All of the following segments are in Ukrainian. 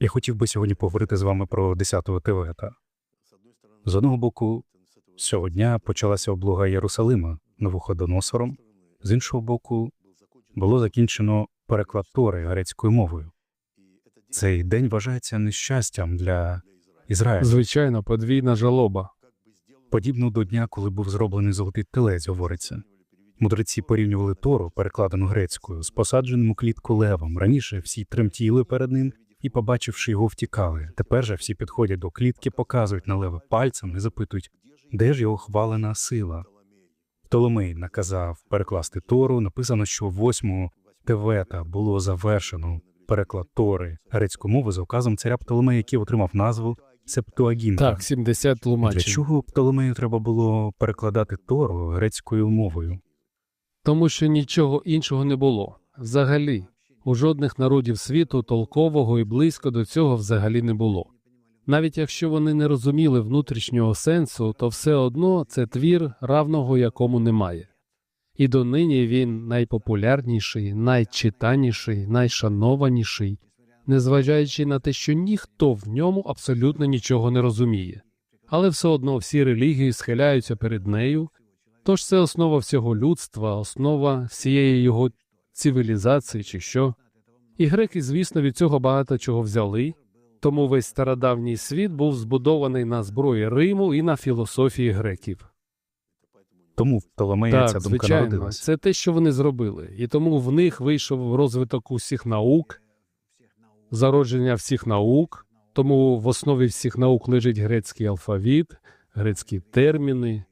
Я хотів би сьогодні поговорити з вами про 10-го Тевета. З одного боку, з цього дня почалася облога Єрусалима Новоходоносором, з іншого боку, було закінчено переклад Тори грецькою мовою. Цей день вважається нещастям для Ізраїля, Звичайно, подвійна жалоба. подібно до дня, коли був зроблений золотий телець, говориться. Мудреці порівнювали Тору, перекладену грецькою, з посадженим у клітку левом. Раніше всі тремтіли перед ним і, побачивши його, втікали. Тепер же всі підходять до клітки, показують на лева пальцем і запитують, де ж його хвалена сила. Птоломей наказав перекласти Тору. Написано, що 8 Тевета було завершено переклад Тори грецькою мовою за указом царя Птоломея, який отримав назву Септуагінта. Так, 70 Для чого Птоломею треба було перекладати Тору грецькою мовою? Тому що нічого іншого не було. Взагалі, у жодних народів світу толкового і близько до цього взагалі не було. Навіть якщо вони не розуміли внутрішнього сенсу, то все одно це твір, равного якому немає. І донині він найпопулярніший, найчитаніший, найшанованіший, незважаючи на те, що ніхто в ньому абсолютно нічого не розуміє. Але все одно всі релігії схиляються перед нею, Тож це основа всього людства, основа всієї його цивілізації чи що. І греки, звісно, від цього багато чого взяли, тому весь стародавній світ був збудований на зброї Риму і на філософії греків. Тому в Птоломея ця думка звичайно, народилась. це те, що вони зробили, і тому в них вийшов розвиток усіх наук, зародження всіх наук, тому в основі всіх наук лежить грецький алфавіт, грецькі терміни.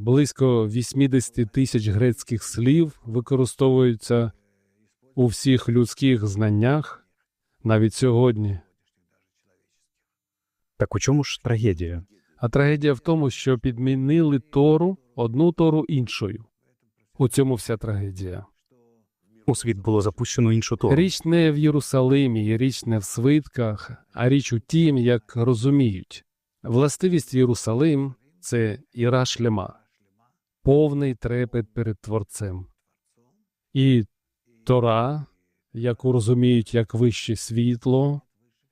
Близько 80 тисяч грецьких слів використовуються у всіх людських знаннях навіть сьогодні. Так у чому ж трагедія? А трагедія в тому, що підмінили Тору одну Тору іншою. У цьому вся трагедія. У світ було запущено іншу Тору. Річ не в Єрусалимі, річ не в свитках, а річ у тім, як розуміють. Властивість Єрусалим це іра шлема, повний трепет перед Творцем. І Тора, яку розуміють як вище світло,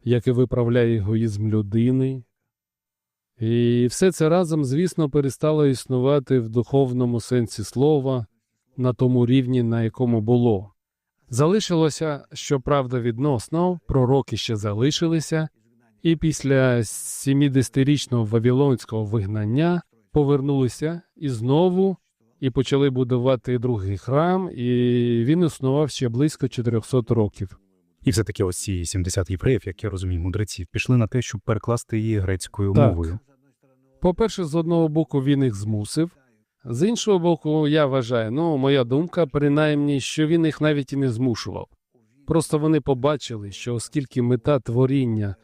яке виправляє егоїзм людини. І все це разом, звісно, перестало існувати в духовному сенсі слова на тому рівні, на якому було. Залишилося, щоправда, відносно, пророки ще залишилися, і після 70-річного вавилонського вигнання повернулися і знову і почали будувати другий храм, і він існував ще близько 400 років. І все таки ось ці 70 євреїв, як я розумію, мудреців, пішли на те, щоб перекласти її грецькою Так. мовою. По-перше, з одного боку, він їх змусив. З іншого боку, я вважаю, ну, моя думка, принаймні, що він їх навіть і не змушував. Просто вони побачили, що оскільки мета творіння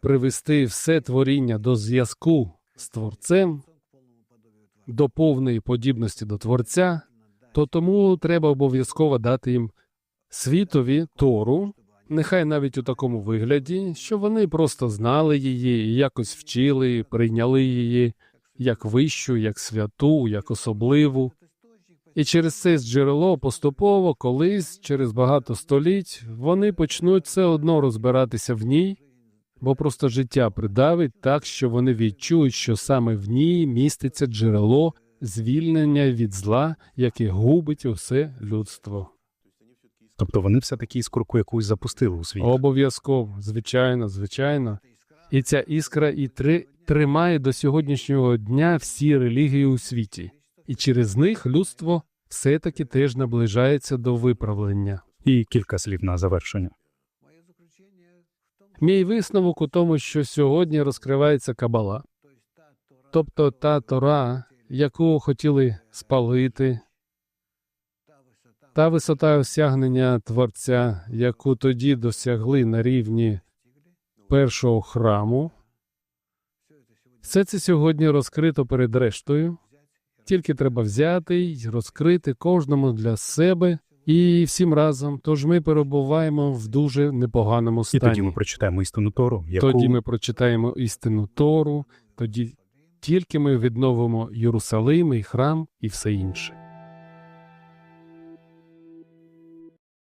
привести все творіння до зв'язку з творцем, до повної подібності до творця, то тому треба обов'язково дати їм світові Тору, нехай навіть у такому вигляді, що вони просто знали її, якось вчили, прийняли її як вищу, як святу, як особливу. І через це джерело поступово, колись, через багато століть, вони почнуть все одно розбиратися в ній, бо просто життя придавить так, що вони відчують, що саме в ній міститься джерело звільнення від зла, яке губить усе людство. Тобто вони все таки іскорку якусь запустили у світ. Обов'язково, звичайно, звичайно. І ця іскра і три тримає до сьогоднішнього дня всі релігії у світі, і через них людство все-таки теж наближається до виправлення. І кілька слів на завершення. Мій висновок у тому, що сьогодні розкривається кабала, тобто та Тора, яку хотіли спалити, та висота осягнення Творця, яку тоді досягли на рівні першого храму. Все це сьогодні розкрито перед рештою. Тільки треба взяти й розкрити кожному для себе і всім разом. Тож ми перебуваємо в дуже непоганому І тоді ми прочитаємо істину Тору, яку Тоді ми прочитаємо істину Тору, тоді тільки ми відновимо Єрусалим і храм і все інше.